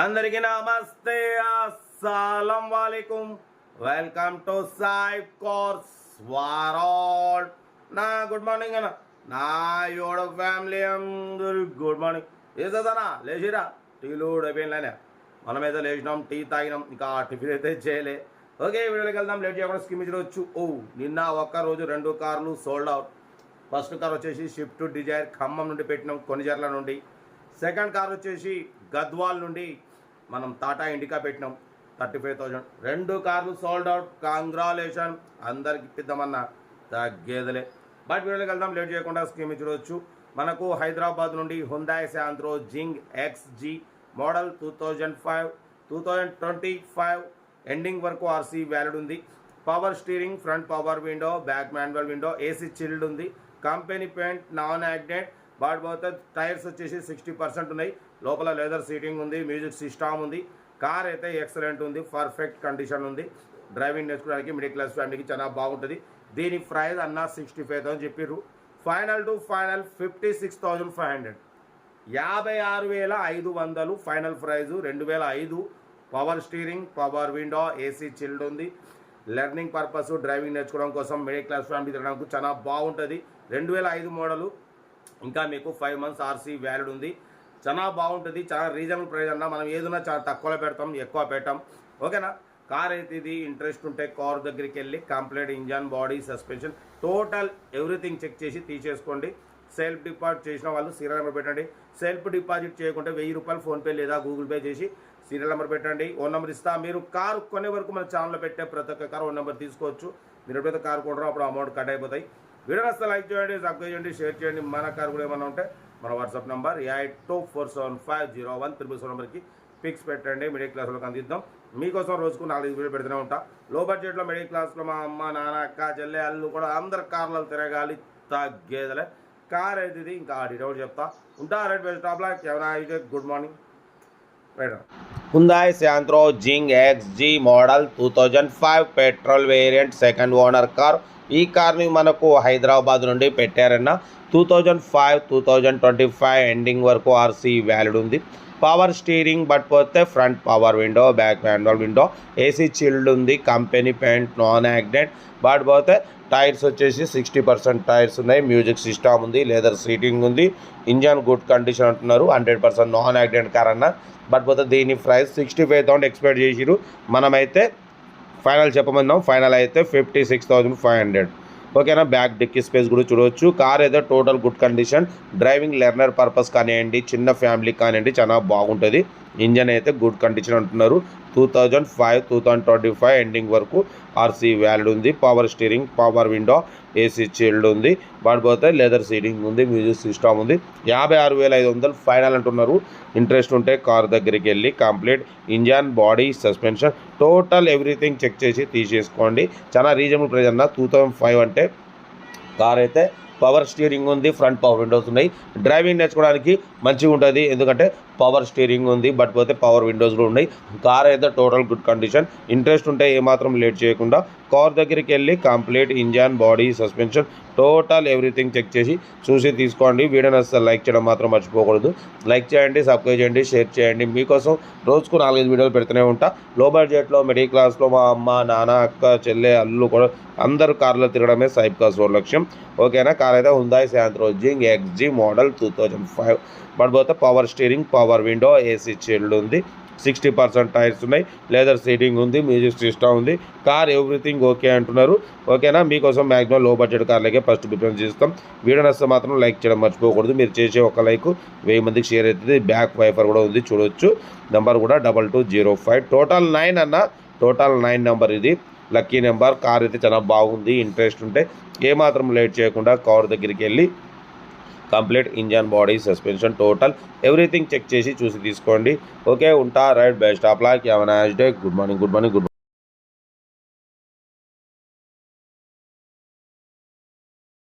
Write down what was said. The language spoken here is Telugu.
అందరికీ నమస్తే. అస్సలం వాలేకుం. వెల్కమ్ టు సాయి కోర్స్ వారాల్. నా గుడ్ మార్నింగ్ అన్న. నా యోడ ఫ్యామిలీ అందరు గుడ్ మార్నింగ్. ఏదన్నా లేచిరా? టీలు అయిపోయినలేనే మనం ఏదో లేచినాం టీ తాగినాం ఇంకా టిఫిన్ అయితే చేయలే. ఓకే వీడియోకి వెళ్దాం. లేట్ చేయకుండా స్కిమ్ చూడవచ్చు ఓ నిన్న ఒక్క రోజు రెండు కార్లు సోల్డ్ అవుట్ ఫస్ట్ కార్ వచ్చేసి షిఫ్ట్ డిజైర్ ఖమ్మం నుండి పెట్టినాం కొనిజర్ల నుండి. సెకండ్ కార్ వచ్చేసి గద్వాల్ నుండి మనం టాటా ఇండికా పెట్టినాం. థర్టీ ఫైవ్ థౌజండ్ రెండు కార్లు సోల్డ్ అవుట్ కాంగ్రాలేషన్ అందరికి ఇప్పిద్దామన్న తగ్గేదలే బట్ వీడియోకి వెళ్దాం. లేట్ చేయకుండా స్కీమ్ ఇచ్చుకోవచ్చు మనకు హైదరాబాద్ నుండి Hyundai Santro Xing X G model two thousand five two thousand twenty five ending వరకు ఆర్సీ వ్యాలిడ్ ఉంది. Power steering front power window back manual window AC chilled ఉంది. Company paint non accident but పోతే టైర్స్ వచ్చేసి సిక్స్టీ పర్సెంట్ ఉన్నాయి. లోపల లెదర్ సీటింగ్ ఉంది మ్యూజిక్ సిస్టమ్ ఉంది కార్ అయితే ఎక్సలెంట్ ఉంది పర్ఫెక్ట్ కండిషన్ ఉంది. డ్రైవింగ్ నేర్చుకోవడానికి మిడిల్ క్లాస్ ఫ్యామిలీకి చాలా బాగుంటుంది. దీని ప్రైస్ అన్న సిక్స్టీ ఫైవ్ థౌసండ్ చెప్పారు final to final fifty six thousand five hundred యాభై ఆరు వేల ఐదు వందలు ఫైనల్ ప్రైజు రెండు వేల ఐదు. Power steering power window AC chilled ఉంది. లెర్నింగ్ పర్పస్ డ్రైవింగ్ నేర్చుకోవడం కోసం మిడిల్ క్లాస్ ఫ్యామిలీ తినడానికి చాలా బాగుంటుంది. రెండు వేల ఐదు మోడలు ఇంకా మీకు ఫైవ్ మంత్స్ ఆర్సీ వ్యాలిడ్ ఉంది. చాలా బాగుంటుంది చాలా రీజనబుల్ ప్రైస్ అన్న. మనం ఏదైనా చాలా తక్కువలో పెడతాం ఎక్కువ పెట్టాం. ఓకేనా? కార్ అయితే ఇది ఇంట్రెస్ట్ ఉంటే కార్ దగ్గరికి వెళ్ళి complete engine body suspension total everything check చేసి తీసేసుకోండి. సెల్ఫ్ డిపాజిట్ చేసిన వాళ్ళు సీరియల్ నెంబర్ పెట్టండి. సెల్ఫ్ డిపాజిట్ చేయకుంటే వెయ్యి రూపాయలు ఫోన్పే లేదా గూగుల్ పే చేసి సీరియల్ నెంబర్ పెట్టండి. ఓన్ నెంబర్ ఇస్తా. మీరు కారు కొనే వరకు మన ఛానల్లో పెట్టే ప్రతి ఒక్క కారు ఓన్ నెంబర్ తీసుకోవచ్చు. మీరు ఎప్పుడైతే కారు కొంటారో అప్పుడు అమౌంట్ కట్ అయిపోతాయి. వీడియో నస్తే లైక్ చేయండి సబ్స్క్రైబ్ చేయండి షేర్ చేయండి. మన కారు కూడా ఏమైనా ఉంటే మన WhatsApp number eight two four seven five zero one triple seven నెంబర్కి పిక్స్ పెట్టండి మిడిల్ క్లాస్లోకి అందిద్దాం. మీకోసం రోజుకు నాలుగు వీడియో పెడుతూనే ఉంటా. లో బడ్జెట్లో మిడిల్ క్లాస్లో మా అమ్మ నాన్న అక్క చెల్లె అల్లు కూడా అందరు కార్లలో తిరగాలి తగ్గేదలే. కార్ అయితే ఇది ఇంకా డీటెయిల్ చెప్తా. ఉంటా రైట్ బెస్ట్ టాప్ లాక్ అయితే good morning. Right Hyundai Santro Xing X G model two thousand five petrol variant second owner car ఈ కార్ని మనకు హైదరాబాద్ నుండి పెట్టారన్న two thousand five two thousand twenty five ending వరకు ఆర్సీ వ్యాలిడ్ ఉంది. పవర్ స్టీరింగ్ బట్ పోతే front power window back manual window AC chilled ఉంది company paint non accident but పోతే టైర్స్ వచ్చేసి సిక్స్టీ పర్సెంట్ టైర్స్ ఉన్నాయి మ్యూజిక్ సిస్టమ్ ఉంది లేదర్ సీటింగ్ ఉంది ఇంజన్ గుడ్ కండిషన్ అంటున్నారు hundred percent non accident car అన్న. బట్ పోతే దీని price sixty five thousand expect చేసిరు మనమైతే ఫైనల్ చెప్పమన్నాం ఫైనల్ అయితే fifty six thousand five hundred. ఓకేనా? బ్యాక్ డిక్కీ స్పేస్ కూడా చూడవచ్చు కార్ అయితే total good condition. Driving learner purpose కానివ్వండి చిన్న ఫ్యామిలీకి కానివ్వండి చాలా బాగుంటుంది. ఇంజన్ అయితే గుడ్ కండిషన్ అంటున్నారు two thousand five two thousand twenty five ending వరకు ఆర్సీ వ్యాలిడ్ ఉంది. Power steering power window AC chilled ఉంది. వాటిపోతే లెదర్ సీటింగ్ ఉంది మ్యూజిక్ సిస్టమ్ ఉంది. యాభై ఆరు వేల ఐదు వందలు ఫైనల్ అంటున్నారు. ఇంట్రెస్ట్ ఉంటే కార్ దగ్గరికి వెళ్ళి complete engine body suspension total everything check చేసి తీసేసుకోండి. చాలా రీజనబుల్ ప్రైస్ అన్న. టూ థౌజండ్ ఫైవ్ అంటే కార్ అయితే పవర్ స్టీరింగ్ ఉంది ఫ్రంట్ పవర్ విండోస్ ఉన్నాయి. డ్రైవింగ్ నేర్చుకోవడానికి మంచిగా ఉంటుంది ఎందుకంటే పవర్ స్టీరింగ్ ఉంది బట్ పోతే పవర్ విండోస్ కూడా ఉన్నాయి. కార్ అయితే టోటల్ గుడ్ కండిషన్ ఇంట్రెస్ట్ ఉంటే ఏమాత్రం లేట్ చేయకుండా కార్ దగ్గరికి వెళ్ళి complete engine body suspension total everything check చేసి చూసి తీసుకోండి. వీడియో నచ్చితే లైక్ చేయడం మాత్రం మర్చిపోకూడదు. లైక్ చేయండి సబ్స్క్రైబ్ చేయండి షేర్ చేయండి. మీకోసం రోజుకు నాలుగైదు వీడియోలు పెడుతూనే ఉంటా. లో బడ్జెట్లో మిడిల్ క్లాస్లో మా అమ్మ నాన్న అక్క చెల్లె అల్లు కూడా అందరూ కార్లో తిరగడమే సైబ్ కాస్ లక్ష్యం. ఓకేనా కార్ అయితే Hyundai Santro Xing XG model two thousand five పడిపోతే పోతే power steering power window AC chilled ఉంది. సిక్స్టీ పర్సెంట్ టైర్స్ ఉన్నాయి. లెదర్ సీటింగ్ ఉంది. మ్యూజిక్ సిస్టమ్ ఉంది. కార్ ఎవ్రీథింగ్ ఓకే అంటున్నారు. ఓకేనా మీకోసం మ్యాక్సిమం లో బడ్జెట్ కార్లకే ఫస్ట్ ప్రిఫరెన్స్ చేస్తాం. వీడియో నచ్చితే మాత్రం లైక్ చేయడం మర్చిపోకూడదు. మీరు చేసే ఒక లైక్ వెయ్యి మందికి షేర్ అవుతుంది. బ్యాక్ వైఫర్ కూడా ఉంది. చూడొచ్చు. నెంబర్ కూడా double two zero five total nine అన్న. టోటల్ నైన్ నెంబర్ ఇది. లక్కీ నెంబర్ కార్ అయితే చాలా బాగుంది ఇంట్రెస్ట్ ఉంటే ఏమాత్రం లేట్ చేయకుండా కార్ దగ్గరికి వెళ్ళి complete engine body suspension total everything check చేసి చూసి తీసుకోండి. ఓకే ఉంటా right best of luck have a day good morning good morning good